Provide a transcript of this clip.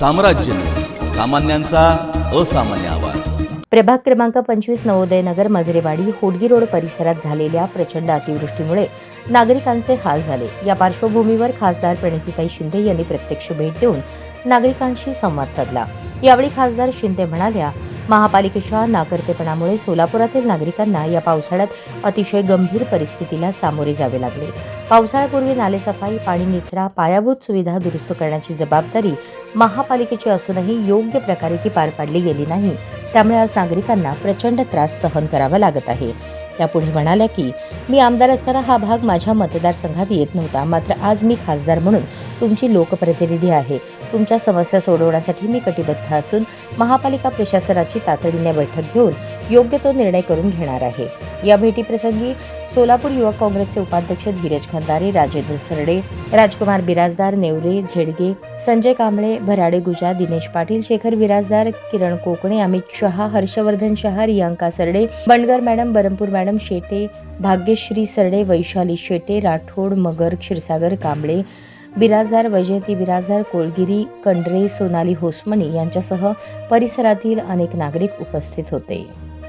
साम्राज्य. सामान्यांचा असामान्य आवाज. प्रभाग क्रमांक पंचवीस नवोदय नगर मजरेवाडी होडगी रोड परिसरात झालेल्या प्रचंड अतिवृष्टीमुळे नागरिकांचे हाल झाले. या पार्श्वभूमीवर खासदार प्रणितीताई शिंदे यांनी प्रत्यक्ष भेट देऊन नागरिकांशी संवाद साधला. यावेळी खासदार शिंदे म्हणाल्या महापालिकेच्या नाकर्तेपणामुळे सोलापुरातील नागरिकांना या पावसाळ्यात अतिशय गंभीर परिस्थितीला सामोरे जावे लागले. पावसाळ्यापूर्वी नालेसफाई पाणी निचरा पायाभूत सुविधा दुरुस्त करण्याची जबाबदारी महापालिकेची असूनही योग्य प्रकारे ती पार पाडली गेली नाही. त्यामुळे आज नागरिकांना प्रचंड त्रास सहन करावा लागत आहे. त्या पुढे म्हणाल्या की मी आमदार असताना हा भाग माझ्या मतदारसंघात येत नव्हता. मात्र आज मी खासदार म्हणून तुमची लोकप्रतिनिधी आहे. तुमच्या समस्या सोडवण्यासाठी मी कटिबद्ध असून महापालिका प्रशासनाची तातडीने बैठक घेऊन योग्य तो निर्णय करून घेणार आहे. या भेटीप्रसंगी सोलापूर युवक काँग्रेसचे उपाध्यक्ष धीरज खंदारे राजेंद्र सरडे राजकुमार बिराजदार नेवरे झेडगे संजय कांबळे भराडे गुजा दिनेश पाटील शेखर बिराजदार किरण कोकणे अमित शहा हर्षवर्धन शहा रियांका सरडे बंडगर मॅडम बरमपूर मॅडम शेटे भाग्यश्री सरडे वैशाली शेटे राठोड मगर क्षीरसागर कांबळे बिराजदार वैजयंती बिराजदार कोळगिरी कंडरे सोनाली होसमणी यांच्यासह परिसरातील अनेक नागरिक उपस्थित होते.